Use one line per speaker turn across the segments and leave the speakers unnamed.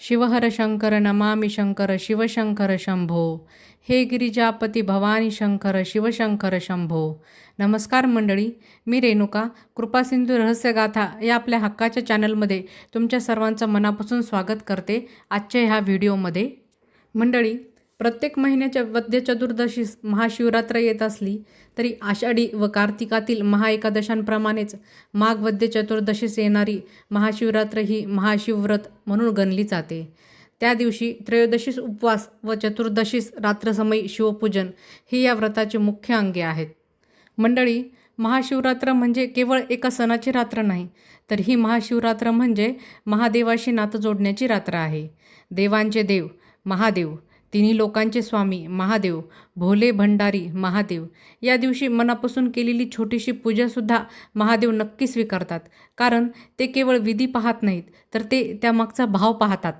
शिवहर शंकर नमामि शंकर शिवशंकर शंभो हे गिरिजापती भवानी शंकर शिवशंकर शंभो नमस्कार मंडळी मी रेणुका कृपासिंधू रहस्यगाथा या आपल्या हक्काच्या चॅनलमध्ये तुमच्या सर्वांचं मनापासून स्वागत करते आजच्या ह्या व्हिडिओमध्ये. मंडळी प्रत्येक महिन्याच्या वद्य चतुर्दशीस महाशिवरात्र येत असली तरी आषाढी व कार्तिकातील महाएकादशांप्रमाणेच माघ वद्य चतुर्दशीस येणारी महाशिवरात्र ही महाशिवव्रत म्हणून गणली जाते. त्या दिवशी त्रयोदशीस उपवास व चतुर्दशीस रात्रसमयी शिवपूजन ही या व्रताची मुख्य अंगे आहेत. मंडळी महाशिवरात्र म्हणजे केवळ एका सणाची रात्र नाही तर ही महाशिवरात्र म्हणजे महादेवाशी नातं जोडण्याची रात्र आहे. देवांचे देव महादेव तिन्ही लोकांचे स्वामी महादेव भोले भंडारी महादेव. या दिवशी मनापासून केलेली छोटीशी पूजासुद्धा महादेव नक्की स्वीकारतात. कारण ते केवळ विधी पाहत नाहीत तर ते त्यामागचा भाव पाहतात.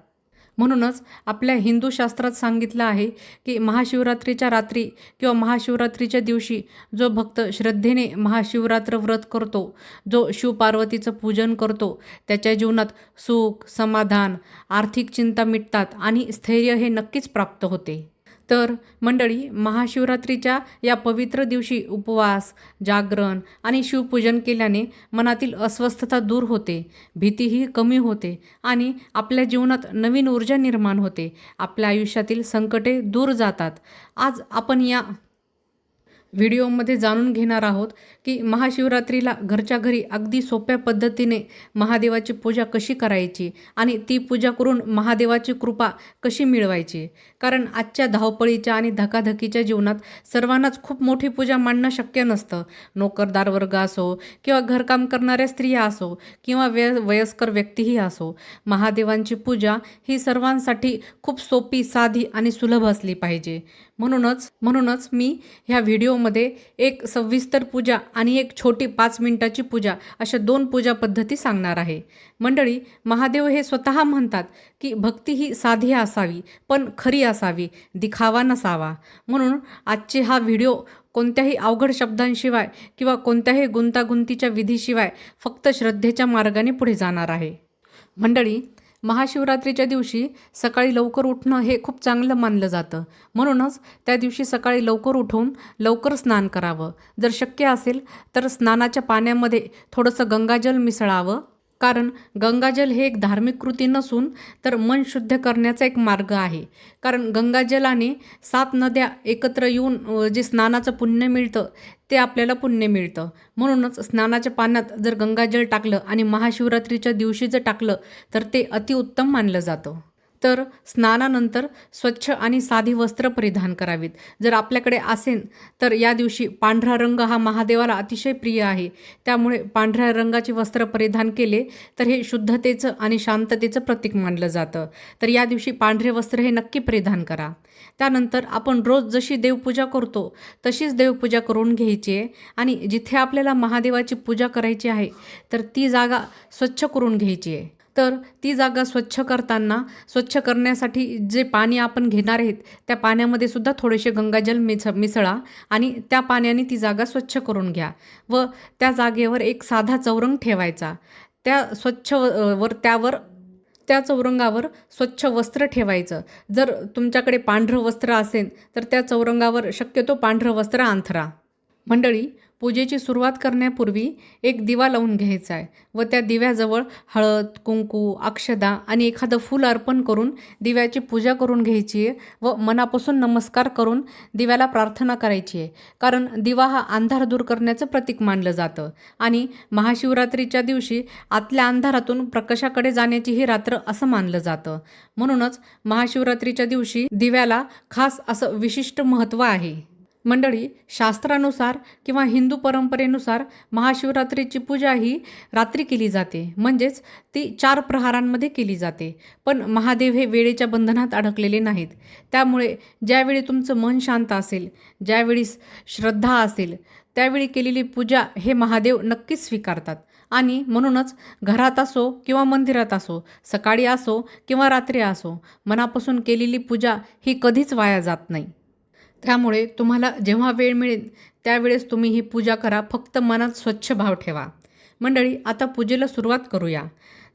म्हणूनच आपल्या हिंदू शास्त्रात सांगितलं आहे की महाशिवरात्रीच्या रात्री किंवा महाशिवरात्रीच्या दिवशी जो भक्त श्रद्धेने महाशिवरात्र व्रत करतो जो शिवपार्वतीचं पूजन करतो त्याच्या जीवनात सुख समाधान आर्थिक चिंता मिटतात आणि स्थैर्य हे नक्कीच प्राप्त होते. तर मंडळी महाशिवरात्रीच्या या पवित्र दिवशी उपवास जागरण आणि शिवपूजन केल्याने मनातील अस्वस्थता दूर होते भीतीही कमी होते आणि आपल्या जीवनात नवीन ऊर्जा निर्माण होते. आपल्या आयुष्यातील संकटे दूर जातात. आज आपण या व्हिडिओमध्ये जाणून घेणार आहोत की महाशिवरात्रीला घरच्या घरी अगदी सोप्या पद्धतीने महादेवाची पूजा कशी करायची आणि ती पूजा करून महादेवाची कृपा कशी मिळवायची. कारण आजच्या धावपळीच्या आणि धकाधकीच्या जीवनात सर्वांनाच खूप मोठी पूजा मांडणं शक्य नसतं. नोकरदार वर्ग असो किंवा घरकाम करणाऱ्या स्त्रिया असो किंवा वय वयस्कर व्यक्तीही असो महादेवांची पूजा ही सर्वांसाठी खूप सोपी साधी आणि सुलभ असली पाहिजे. म्हणूनच म्हणूनच मी ह्या व्हिडिओमध्ये एक सविस्तर पूजा आणि एक छोटी पाच मिनिटाची पूजा अशा दोन पूजा पद्धती सांगणार आहे. मंडळी महादेव हे स्वतः म्हणतात की भक्ती ही साधी असावी पण खरी असावी दिखावा नसावा. म्हणून आजचे हा व्हिडिओ कोणत्याही अवघड शब्दांशिवाय किंवा कोणत्याही गुंतागुंतीच्या विधीशिवाय फक्त श्रद्धेच्या मार्गाने पुढे जाणार आहे. मंडळी महाशिवरात्रीच्या दिवशी सकाळी लवकर उठणं हे खूप चांगलं मानलं जातं. म्हणूनच त्या दिवशी सकाळी लवकर उठून लवकर स्नान करावं. जर शक्य असेल तर स्नानाच्या पाण्यामध्ये थोडंसं गंगाजल मिसळावं. कारण गंगाजल हे एक धार्मिक कृती नसून तर मन शुद्ध करण्याचा एक मार्ग आहे. कारण गंगाजलाने सात नद्या एकत्र येऊन जे स्नानाचं पुण्य मिळतं ते आपल्याला पुण्य मिळतं. म्हणूनच स्नानाच्या पाण्यात जर गंगाजल टाकलं आणि महाशिवरात्रीच्या दिवशी जर टाकलं तर ते अतिउत्तम मानलं जातं. तर स्नानानंतर स्वच्छ आणि साधी वस्त्र परिधान करावीत. जर आपल्याकडे असेल तर या दिवशी पांढरा रंग हा महादेवाला अतिशय प्रिय आहे. त्यामुळे पांढऱ्या रंगाचे वस्त्र परिधान केले तर हे शुद्धतेचं आणि शांततेचं प्रतीक मानलं जातं. तर या दिवशी पांढरे वस्त्र हे नक्की परिधान करा. त्यानंतर आपण रोज जशी देवपूजा करतो तशीच देवपूजा करून घ्यायची आहे. आणि जिथे आपल्याला महादेवाची पूजा करायची आहे तर ती जागा स्वच्छ करून घ्यायची आहे. तर ती जागा स्वच्छ करताना स्वच्छ करण्यासाठी जे पाणी आपण घेणार आहेत त्या पाण्यामध्ये सुद्धा थोडेसे गंगाजल मिस मिसळा आणि त्या पाण्याने ती जागा स्वच्छ करून घ्या. व त्या जागेवर एक साधा चौरंग ठेवायचा. त्या स्वच्छ वर त्यावर त्या चौरंगावर स्वच्छ वस्त्र ठेवायचं. जर तुमच्याकडे पांढरं वस्त्र असेल तर त्या चौरंगावर शक्यतो पांढरं वस्त्र अंथरा मंडळी पूजेची सुरुवात करण्यापूर्वी एक दिवा लावून घ्यायचा आहे व त्या दिव्याजवळ हळद कुंकू अक्षदा आणि एखादं फूल अर्पण करून दिव्याची पूजा करून घ्यायची आहे व मनापासून नमस्कार करून दिव्याला प्रार्थना करायची आहे. कारण दिवा हा अंधार दूर करण्याचं प्रतीक मानलं जातं आणि महाशिवरात्रीच्या दिवशी आतल्या अंधारातून प्रकाशाकडे जाण्याची ही रात्र असं मानलं जातं. म्हणूनच महाशिवरात्रीच्या दिवशी दिव्याला खास असं विशिष्ट महत्त्व आहे. मंडळी शास्त्रानुसार किंवा हिंदू परंपरेनुसार महाशिवरात्रीची पूजा ही रात्री केली जाते. म्हणजेच ती चार प्रहारांमध्ये केली जाते. पण महादेव हे वेळेच्या बंधनात अडकलेले नाहीत. त्यामुळे ज्यावेळी तुमचं मन शांत असेल ज्यावेळी श्रद्धा असेल त्यावेळी केलेली पूजा हे महादेव नक्कीच स्वीकारतात. आणि म्हणूनच घरात असो किंवा मंदिरात असो सकाळी असो किंवा रात्री असो मनापासून केलेली पूजा ही कधीच वाया जात नाही. त्यामुळे तुम्हाला जेव्हा वेळ मिळेल त्यावेळेस तुम्ही ही पूजा करा. फक्त मनात स्वच्छ भाव ठेवा. मंडळी आता पूजेला सुरुवात करूया.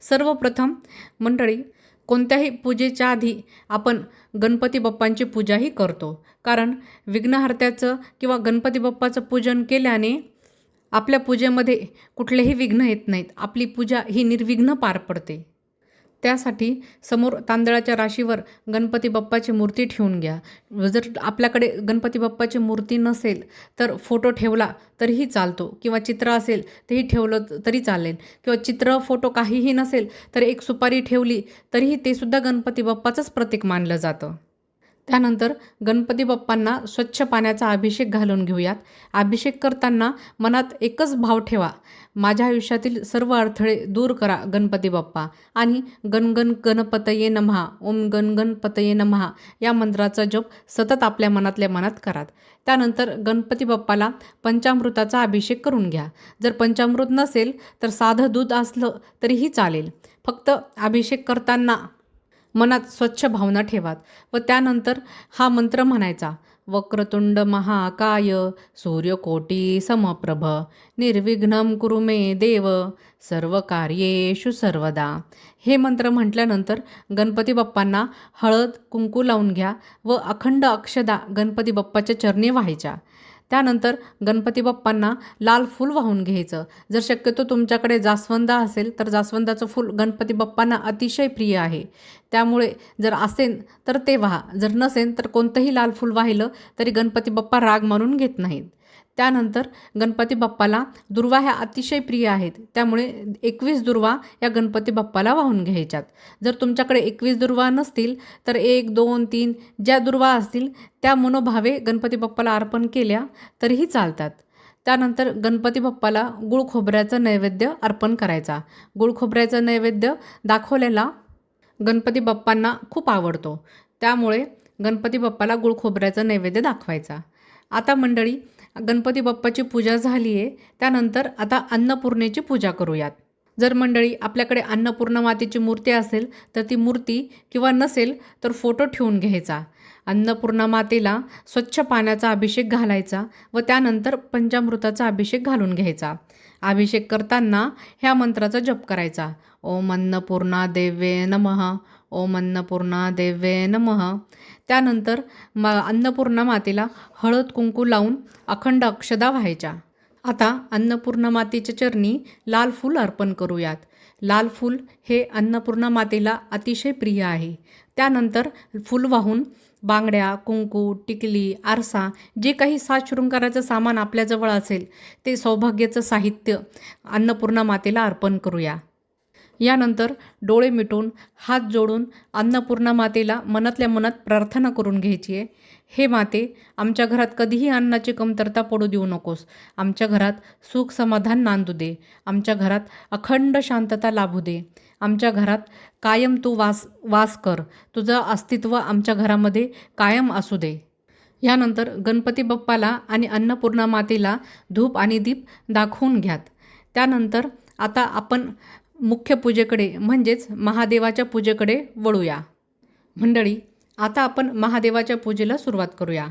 सर्वप्रथम मंडळी कोणत्याही पूजेच्या आधी आपण गणपती बाप्पांची पूजाही करतो. कारण विघ्नहर्त्याचं किंवा गणपती बाप्पाचं पूजन केल्याने आपल्या पूजेमध्ये कुठलेही विघ्न येत नाहीत. आपली पूजा ही निर्विघ्न पार पडते. त्यासाठी समोर तांदळाच्या राशीवर गणपती बाप्पाची मूर्ती ठेवून घ्या. जर आपल्याकडे गणपती बाप्पाची मूर्ती नसेल तर फोटो ठेवला तरीही चालतो किंवा चित्र असेल तेही ठेवलं तरी चालेल. किंवा चित्र फोटो काहीही नसेल तर एक सुपारी ठेवली तरीही ते सुद्धा गणपती बाप्पाचंच प्रतीक मानलं जातं. त्यानंतर गणपती बाप्पांना स्वच्छ पाण्याचा अभिषेक घालून घेऊयात. अभिषेक करताना मनात एकच भाव ठेवा. माझ्या आयुष्यातील सर्व अडथळे दूर करा गणपती बाप्पा. आणि गणगण गणपतये नमहा ओम गणगणपतये नमहा या मंत्राचा जप सतत आपल्या मनातल्या मनात करात. त्यानंतर गणपती बाप्पाला पंचामृताचा अभिषेक करून घ्या. जर पंचामृत नसेल तर साधं दूध असलं तरीही चालेल. फक्त अभिषेक करताना मनात स्वच्छ भावना ठेवात व त्यानंतर हा मंत्र म्हणायचा वक्रतुंड महाकाय सूर्यकोटी समप्रभ निर्विघ्न कुरु मे देव सर्व कार्येषु सर्वदा. हे मंत्र म्हटल्यानंतर गणपती बाप्पांना हळद कुंकू लावून घ्या व अखंड अक्षदा गणपती बाप्पाच्या चरणी व्हायच्या. त्यानंतर गणपती बाप्पांना लाल फूल वाहून घ्यायचं. जर शक्यतो तुमच्याकडे जास्वंद असेल तर जास्वंदाचं फूल गणपती बाप्पांना अतिशय प्रिय आहे. त्यामुळे जर असेल तर ते वाहा. जर नसेल तर कोणतंही लाल फूल वाहिलं तरी गणपती बाप्पा राग मानून घेत नाहीत. त्यानंतर गणपती बाप्पाला दुर्वा ह्या अतिशय प्रिय आहेत. त्यामुळे एकवीस दुर्वा या गणपती बाप्पाला वाहून घ्यायच्यात. जर तुमच्याकडे एकवीस दुर्वा नसतील तर एक दोन तीन ज्या दुर्वा असतील त्या मनोभावे गणपती बाप्पाला अर्पण केल्या तरीही चालतात. त्यानंतर गणपती बाप्पाला गुळ खोबऱ्याचं नैवेद्य अर्पण करायचा. गुळ खोबऱ्याचं नैवेद्य दाखवलेला गणपती बाप्पांना खूप आवडतो. त्यामुळे गणपती बाप्पाला गुळ खोबऱ्याचं नैवेद्य दाखवायचा. आता मंडळी गणपती बाप्पाची पूजा झाली आहे त्यानंतर आता अन्नपूर्णेची पूजा करूयात. जर मंडळी आपल्याकडे अन्नपूर्णा मातेची मूर्ती असेल तर ती मूर्ती किंवा नसेल तर फोटो ठेवून घ्यायचा. अन्नपूर्णा मातेला स्वच्छ पाण्याचा अभिषेक घालायचा व त्यानंतर पंचामृताचा अभिषेक घालून घ्यायचा. अभिषेक करताना ह्या मंत्राचा जप करायचा. ओम अन्नपूर्णा देवे नमः. ओम अन्नपूर्णा देवे नमः. त्यानंतर म अन्नपूर्णा मातेला हळद कुंकू लावून अखंड अक्षदा व्हायच्या. आता अन्नपूर्णा मातेच्या चरणी लाल फूल अर्पण करूयात. लाल फूल हे अन्नपूर्णा मातेला अतिशय प्रिय आहे. त्यानंतर फूल वाहून बांगड्या कुंकू टिकली आरसा जे काही सात शृंगाराचं सामान आपल्याजवळ असेल ते सौभाग्याचं साहित्य अन्नपूर्णा मातेला अर्पण करूया. यानंतर डोळे मिटून हात जोडून अन्नपूर्णा मातेला मनातल्या मनात प्रार्थना करून घ्यायची आहे. हे माते आमच्या घरात कधीही अन्नाची कमतरता पडू देऊ नकोस. आमच्या घरात सुख समाधान नांदू दे. आमच्या घरात अखंड शांतता लाभू दे. आमच्या घरात कायम तू वास वास कर. तुझं अस्तित्व आमच्या घरामध्ये कायम असू दे. यानंतर गणपती बाप्पाला आणि अन्नपूर्णा मातेला धूप आणि दीप दाखवून घ्यात. त्यानंतर आता आपण मुख्य पूजेकडे म्हणजेच महादेवाच्या पूजेकडे वळूया. मंडळी आता आपण महादेवाच्या पूजेला सुरुवात करूया.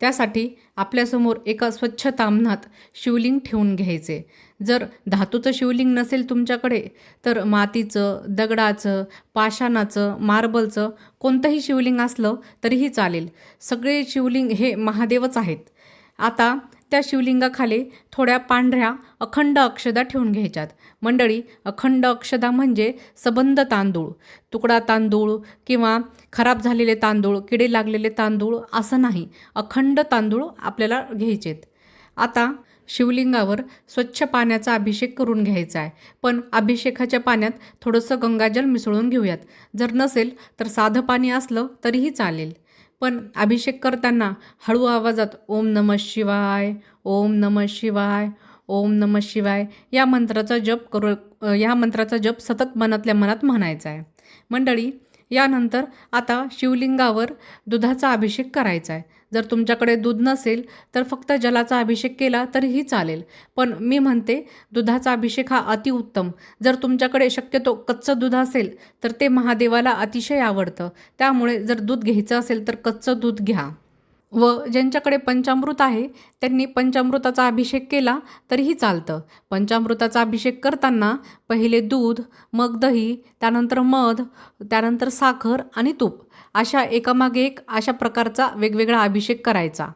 त्यासाठी आपल्यासमोर एका स्वच्छ तामणात शिवलिंग ठेवून घ्यायचे. जर धातूचं शिवलिंग नसेल तुमच्याकडे तर मातीचं दगडाचं पाषाणाचं मार्बलचं कोणतंही शिवलिंग असलं तरीही चालेल. सगळे शिवलिंग हे महादेवच आहेत. आता त्या शिवलिंगाखाली थोड्या पांढऱ्या अखंड अक्षदा ठेवून घ्यायच्यात. मंडळी अखंड अक्षदा म्हणजे सबंध तांदूळ. तुकडा तांदूळ किंवा खराब झालेले तांदूळ किडे लागलेले तांदूळ असं नाही. अखंड तांदूळ आपल्याला घ्यायचेत. आता शिवलिंगावर स्वच्छ पाण्याचा अभिषेक करून घ्यायचा आहे. पण अभिषेकाच्या पाण्यात थोडंसं गंगाजल मिसळून घेऊयात. जर नसेल तर साधं पाणी असलं तरीही चालेल. पण अभिषेक करताना हळू आवाजात ओम नम शिवाय ओम नम शिवाय ओम नम शिवाय या मंत्राचा जप करू या मंत्राचा जप सतत मनातल्या मनात म्हणायचा आहे. मंडळी यानंतर आता शिवलिंगावर दुधाचा अभिषेक करायचा आहे. जर तुमच्याकडे दूध नसेल तर फक्त जलाचा अभिषेक केला तरीही चालेल. पण मी म्हणते दुधाचा अभिषेक हा अतिउत्तम जर तुमच्याकडे शक्यतो कच्चं दूध असेल तर ते महादेवाला अतिशय आवडतं. त्यामुळे जर दूध घ्यायचं असेल तर कच्चं दूध घ्या. व ज्यांच्याकडे पंचामृत आहे त्यांनी पंचामृताचा अभिषेक केला तरीही चालतं. पंचामृताचा अभिषेक करताना पहिले दूध मग दही त्यानंतर मध त्यानंतर साखर आणि तूप अशा एकामागे एक अशा प्रकारचा वेगवेगळा अभिषेक करायचा.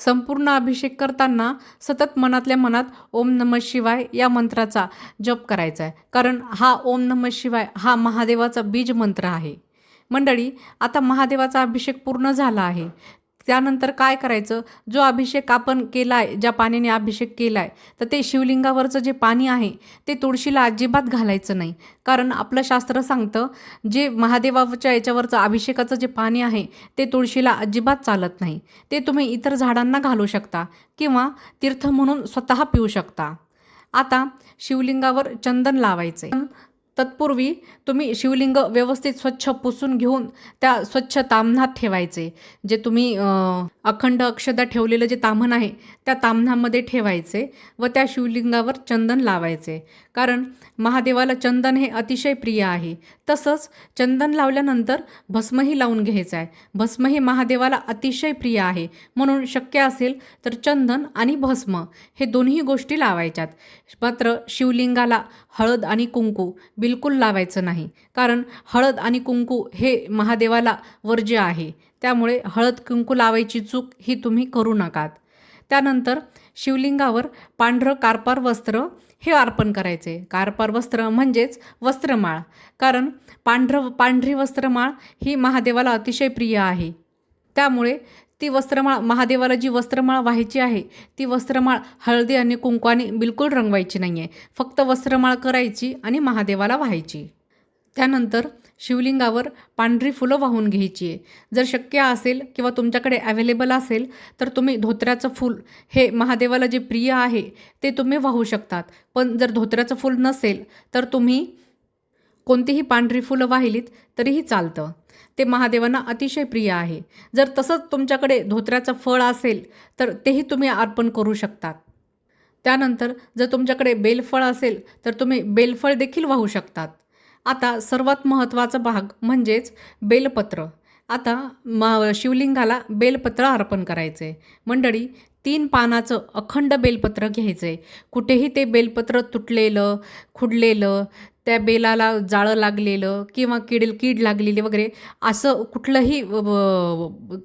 संपूर्ण अभिषेक करताना सतत मनातल्या मनात ओम नमः शिवाय या मंत्राचा जप करायचा आहे. कारण हा ओम नमः शिवाय हा महादेवाचा बीज मंत्र आहे. मंडळी आता महादेवाचा अभिषेक पूर्ण झाला आहे. त्यानंतर काय करायचं? जो अभिषेक आपण केला आहे ज्या पाण्याने अभिषेक केला आहे तर ते शिवलिंगावरचं जे पाणी आहे ते तुळशीला अजिबात घालायचं नाही. कारण आपलं शास्त्र सांगतं जे महादेवाच्या याच्यावरचं अभिषेकाचं जे पाणी आहे ते तुळशीला अजिबात चालत नाही. ते तुम्ही इतर झाडांना घालू शकता किंवा तीर्थ म्हणून स्वतः पिऊ शकता. आता शिवलिंगावर चंदन लावायचे तत्पूर्वी तुम्ही शिवलिंग व्यवस्थित स्वच्छ पुसून घेऊन त्या स्वच्छ तामणात ठेवायचे जे तुम्ही अखंड अक्षदा ठेवलेलं जे ताम्हण आहे त्या ताम्हणामध्ये ठेवायचे व त्या शिवलिंगावर चंदन लावायचे. कारण महादेवाला चंदन हे अतिशय प्रिय आहे. तसंच चंदन लावल्यानंतर भस्मही लावून घ्यायचं आहे. भस्म हे महादेवाला अतिशय प्रिय आहे. म्हणून शक्य असेल तर चंदन आणि भस्म हे दोन्ही गोष्टी लावायच्यात. मात्र शिवलिंगाला हळद आणि कुंकू बिलकुल लावायचं नाही. कारण हळद आणि कुंकू हे महादेवाला वर्ज्य आहे. त्यामुळे हळद कुंकू लावायची चूक ही तुम्ही करू नकात. त्यानंतर शिवलिंगावर पांढरं कारपार वस्त्र हे अर्पण करायचे. कारपार वस्त्र म्हणजेच वस्त्रमाळ. कारण पांढरं पांढरी वस्त्रमाळ ही महादेवाला अतिशय प्रिय आहे. त्यामुळे ती वस्त्रमाळ महादेवाला जी वस्त्रमाळ व्हायची आहे ती वस्त्रमाळ हळदी आणि कुंकवाने बिलकुल रंगवायची नाही आहे फक्त वस्त्रमाळ करायची आणि महादेवाला व्हायची. त्यानंतर शिवलिंगावर पांढरी फुलं वाहून घ्यायची आहे. जर शक्य असेल किंवा तुमच्याकडे अवेलेबल असेल तर तुम्ही धोत्र्याचं फूल हे महादेवाला जे प्रिय आहे ते तुम्ही वाहू शकतात. पण जर धोत्र्याचं फूल नसेल तर तुम्ही कोणतीही पांढरी फुलं वाहिलीत तरीही चालतं. ते महादेवांना अतिशय प्रिय आहे. जर तसंच तुमच्याकडे धोत्र्याचं फळ असेल तर तेही तुम्ही अर्पण करू शकतात. त्यानंतर जर तुमच्याकडे बेलफळ असेल तर तुम्ही बेलफळ देखील वाहू शकतात. आता सर्वात महत्त्वाचा भाग म्हणजेच बेलपत्र. आता म शिवलिंगाला बेलपत्र अर्पण करायचे. मंडळी तीन पानाचं अखंड बेलपत्र घ्यायचं. आहे कुठेही ते बेलपत्र तुटलेलं खुडलेलं त्या बेलाला जाळं लागलेलं किंवा कीड कीड लागलेली वगैरे असं कुठलंही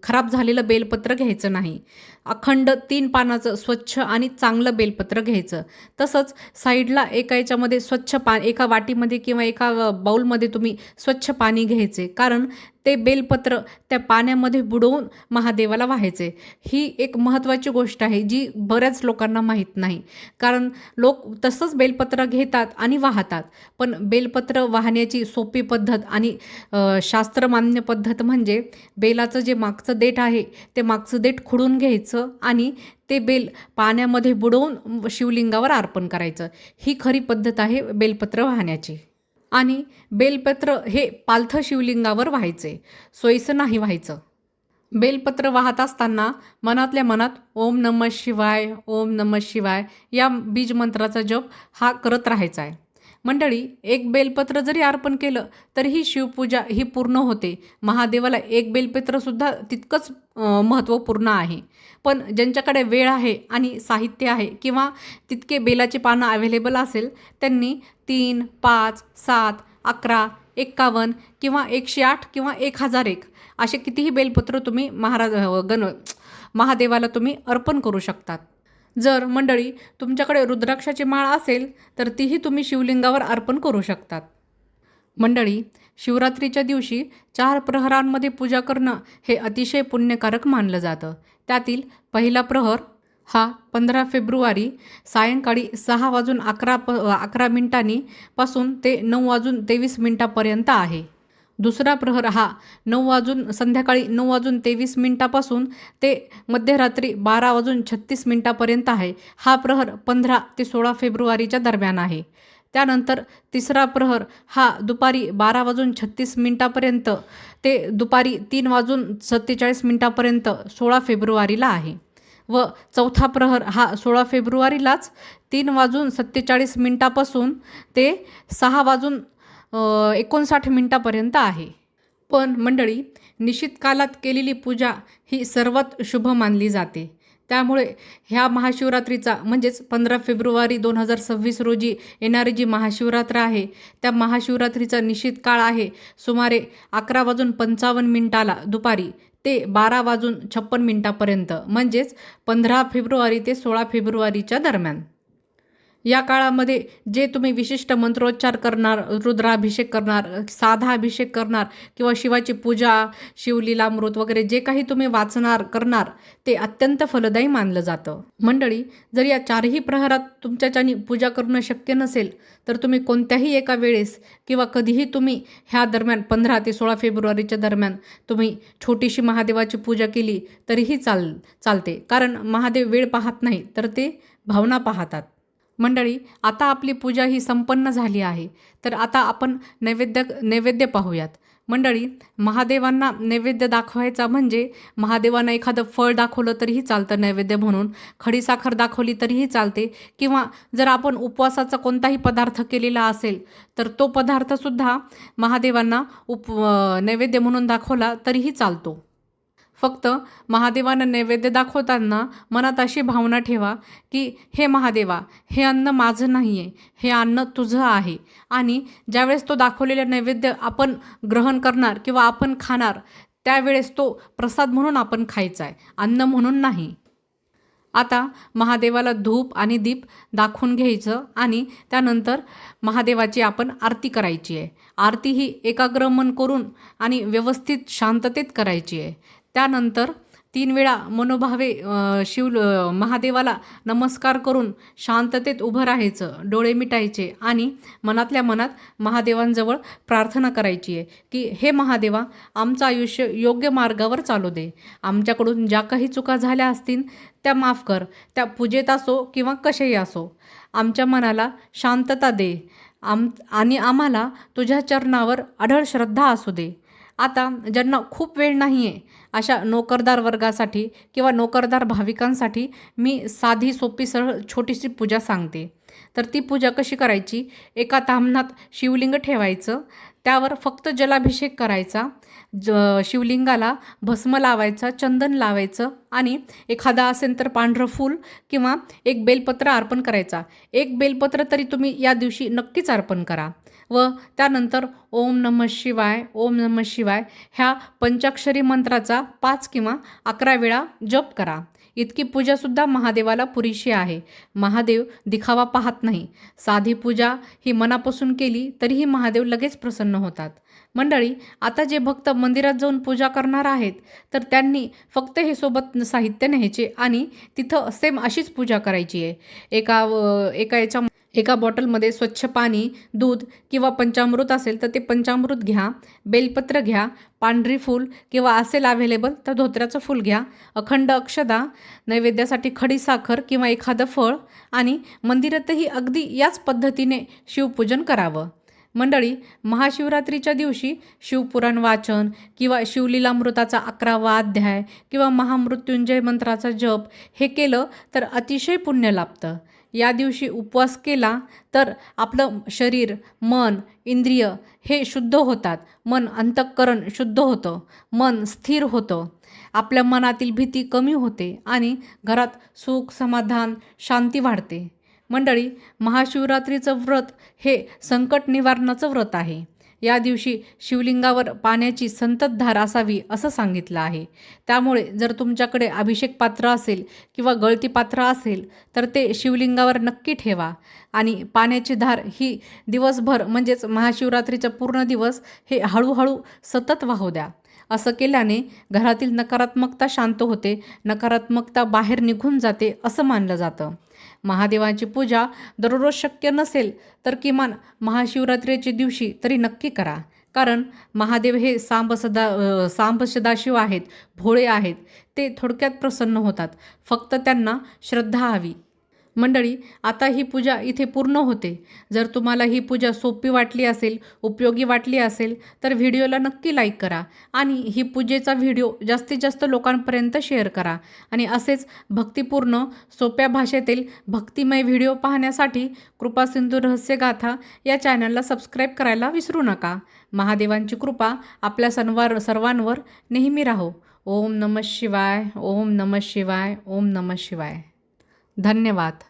खराब झालेलं बेलपत्र घ्यायचं नाही. अखंड तीन पानाचं स्वच्छ आणि चांगलं बेलपत्र घ्यायचं. तसंच साईडला एका याच्यामध्ये स्वच्छ पा एका वाटीमध्ये किंवा एका बाऊलमध्ये तुम्ही स्वच्छ पाणी घ्यायचे. कारण ते बेलपत्र त्या पाण्यामध्ये बुडवून महादेवाला व्हायचे. ही एक महत्त्वाची गोष्ट आहे जी बऱ्याच लोकांना माहीत नाही. कारण लोक तसंच बेलपत्र घेतात आणि वाहतात. पण बेलपत्र वाहण्याची सोपी पद्धत आणि शास्त्रमान्य पद्धत म्हणजे बेलाचं जे मागचं देठ आहे ते मागचं देठ खुडून घ्यायचं. आणि ते बेल पाण्यामध्ये बुडवून शिवलिंगावर अर्पण करायचं. ही खरी पद्धत आहे बेलपत्र वाहण्याची. आणि बेलपत्र हे पालथं शिवलिंगावर व्हायचे. सोयीचं नाही व्हायचं. बेलपत्र वाहत असताना मनातल्या मनात ओम नमः शिवाय ओम नमः शिवाय या बीजमंत्राचा जप हा करत राहायचा आहे. मंडळी एक बेलपत्र जरी अर्पण केलं तरीही शिवपूजा ही पूर्ण होते. महादेवाला एक बेलपत्रसुद्धा तितकंच महत्त्वपूर्ण आहे. पण ज्यांच्याकडे वेळ आहे आणि साहित्य आहे किंवा तितके बेलाचे पानं अवेलेबल असेल त्यांनी तीन पाच सात अकरा एक्कावन्न किंवा एकशे आठ किंवा एक हजार एक असे कितीही बेलपत्र तुम्ही महाराज गण महादेवाला तुम्ही अर्पण करू शकतात. जर मंडळी तुमच्याकडे रुद्राक्षाची माळ असेल तर तीही तुम्ही शिवलिंगावर अर्पण करू शकतात. मंडळी शिवरात्रीच्या दिवशी चार प्रहरांमध्ये पूजा करणं हे अतिशय पुण्यकारक मानलं जातं. त्यातील पहिला प्रहर हा पंधरा फेब्रुवारी सायंकाळी सहा वाजून अकरा प अकरा मिनिटांनी पासून ते नऊ वाजून तेवीस मिनिटापर्यंत आहे. दुसरा प्रहर हा नऊ वाजून संध्याकाळी नऊ वाजून तेवीस मिनिटापासून ते मध्यरात्री बारा वाजून छत्तीस मिनिटापर्यंत आहे. हा प्रहर पंधरा ते सोळा फेब्रुवारीच्या दरम्यान आहे. त्यानंतर तिसरा प्रहर हा दुपारी बारा वाजून छत्तीस मिनिटापर्यंत ते दुपारी तीन वाजून सत्तेचाळीस मिनिटापर्यंत सोळा फेब्रुवारीला आहे व चौथा प्रहर हा सोळा फेब्रुवारीलाच तीन वाजून सत्तेचाळीस मिनिटापासून ते सहा वाजून एकोणसाठ मिनिटापर्यंत आहे. पण मंडळी निश्चित कालात केलेली पूजा ही सर्वात शुभ मानली जाते. त्यामुळे ह्या महाशिवरात्रीचा म्हणजेच पंधरा फेब्रुवारी दोन हजार सव्वीस रोजी येणारी जी महाशिवरात्र आहे त्या महाशिवरात्रीचा निश्चित काळ आहे सुमारे अकरा वाजून पंचावन्न मिनिटाला दुपारी ते बारा वाजून छप्पन मिनिटापर्यंत म्हणजेच पंधरा फेब्रुवारी ते सोळा फेब्रुवारीच्या दरम्यान. या काळामध्ये जे तुम्ही विशिष्ट मंत्रोच्चार करणार रुद्राभिषेक करणार साधा अभिषेक करणार किंवा शिवाची पूजा शिवलीलामृत वगैरे जे काही तुम्ही वाचणार करणार ते अत्यंत फलदायी मानलं जातं. मंडळी जर या चारही प्रहरात तुमच्याच्यानी पूजा करणं शक्य नसेल तर तुम्ही कोणत्याही एका वेळेस किंवा कधीही तुम्ही ह्या दरम्यान पंधरा ते सोळा फेब्रुवारीच्या दरम्यान तुम्ही छोटीशी महादेवाची पूजा केली तरीही चाल चालते. कारण महादेव वेळ पाहत नाही तर ते भावना पाहतात. मंडळी आता आपली पूजा ही संपन्न झाली आहे. तर आता आपण नैवेद्य नैवेद्य पाहूयात. मंडळी महादेवांना नैवेद्य दाखवायचा म्हणजे महादेवांना एखादं फळ दाखवलं तरीही चालतं नैवेद्य म्हणून. खडीसाखर दाखवली तरीही चालते. किंवा जर आपण उपवासाचा कोणताही पदार्थ केलेला असेल तर तो पदार्थसुद्धा महादेवांना उप नैवेद्य म्हणून दाखवला तरीही चालतो. फक्त महादेवांना नैवेद्य दाखवताना मनात अशी भावना ठेवा की हे महादेवा हे अन्न माझं नाही आहे हे अन्न तुझं आहे. आणि ज्यावेळेस तो दाखवलेला नैवेद्य आपण ग्रहण करणार किंवा आपण खाणार त्यावेळेस तो प्रसाद म्हणून आपण खायचा आहे अन्न म्हणून नाही. आता महादेवाला धूप आणि दीप दाखवून घ्यायचं आणि त्यानंतर महादेवाची आपण आरती करायची आहे आरती ही एकाग्र मन करून आणि व्यवस्थित शांततेत करायची आहे त्यानंतर तीन वेळा मनोभावे शिव महादेवाला नमस्कार करून शांततेत उभं राहायचं डोळे मिटायचे आणि मनातल्या मनात महादेवांजवळ प्रार्थना करायची आहे की हे महादेवा आमचं आयुष्य योग्य मार्गावर चालू दे. आमच्याकडून ज्या काही चुका झाल्या असतील त्या माफ कर. त्या पूजेत असो किंवा कशाही असो. आमच्या मनाला शांतता दे. आम आणि आम्हाला तुझ्या चरणावर अढळ श्रद्धा असू दे. आता ज्यांना खूप वेळ नाही आहे अशा नोकरदार वर्गासाठी किंवा नोकरदार भाविकांसाठी मी साधी सोपी सरळ छोटीशी पूजा सांगते. तर ती पूजा कशी करायची? एका तामणात शिवलिंग ठेवायचं त्यावर फक्त जलाभिषेक करायचा ज शिवलिंगाला भस्म लावायचा चंदन लावायचं आणि एखादा असेल तर पांढरं फूल किंवा एक बेलपत्र अर्पण करायचा. एक बेलपत्र तरी तुम्ही या दिवशी नक्कीच अर्पण करा. व त्यानंतर ओम नम शिवाय ओम नम शिवाय ह्या पंचाक्षरी मंत्राचा पाच किंवा अकरा वेळा जप करा. इतकी पूजासुद्धा महादेवाला पुरेशी आहे. महादेव दिखावा पाहत नाही. साधी पूजा ही मनापासून केली तरीही महादेव लगेच प्रसन्न होतात. मंडळी आता जे भक्त मंदिरात जाऊन पूजा करणार आहेत तर त्यांनी फक्त हे सोबत साहित्य न्यायचे आणि तिथं सेम अशीच पूजा करायची आहे. एका एका याच्या एका बॉटलमध्ये स्वच्छ पाणी दूध किंवा पंचामृत असेल तर ते पंचामृत घ्या बेलपत्र घ्या पांढरी फूल किंवा असेल अवेलेबल तर धोत्र्याचं फूल घ्या अखंड अक्षदा नैवेद्यासाठी खडी साखर किंवा एखादं फळ आणि मंदिरातही अगदी याच पद्धतीने शिवपूजन करावं. मंडळी महाशिवरात्रीच्या दिवशी शिवपुराण वाचन किंवा शिवलीलामृताचा अकरावा अध्याय किंवा महामृत्युंजय मंत्राचा जप हे केलं तर अतिशय पुण्य लाभतं. या दिवशी उपवास केला तर आपलं शरीर मन इंद्रिय हे शुद्ध होतात. मन अंतःकरण शुद्ध होतं. मन स्थिर होतं. आपल्या मनातील भीती कमी होते आणि घरात सुख समाधान शांती वाढते. मंडळी महाशिवरात्रीचं व्रत हे संकट निवारणाचं व्रत आहे. या दिवशी शिवलिंगावर पाण्याची संततधार असावी असं सांगितलं आहे. त्यामुळे जर तुमच्याकडे अभिषेक पात्र असेल किंवा गळती पात्र असेल तर ते शिवलिंगावर नक्की ठेवा. आणि पाण्याची धार ही दिवसभर म्हणजेच महाशिवरात्रीचा पूर्ण दिवस हे हळूहळू सतत वाहू द्या. असं केल्याने घरातील नकारात्मकता शांत होते नकारात्मकता बाहेर निघून जाते असं मानलं जातं. महादेवाची पूजा दररोज शक्य नसेल तर किमान महाशिवरात्रीच्या दिवशी तरी नक्की करा. कारण महादेव हे सांब सदा सांब सदाशिव आहेत भोळे आहेत ते थोडक्यात प्रसन्न होतात. फक्त त्यांना श्रद्धा हवी. मंडळी आता ही पूजा इथे पूर्ण होते. जर तुम्हाला ही पूजा सोपी वाटली असेल उपयोगी वाटली असेल तर व्हिडिओला नक्की लाईक करा आणि ही पूजेचा व्हिडिओ जास्तीत जास्त लोकांपर्यंत शेअर करा. आणि असेच भक्तिपूर्ण सोप्या भाषेतील भक्तिमय व्हिडिओ पाहण्यासाठी कृपा सिंधू रहस्यगाथा या चॅनलला सबस्क्राईब करायला विसरू नका. महादेवांची कृपा आपल्या सर्वांवर सर्वांवर नेहमी राहो. ओम नमः शिवाय ओम नमः शिवाय ओम नमः शिवाय. धन्यवाद.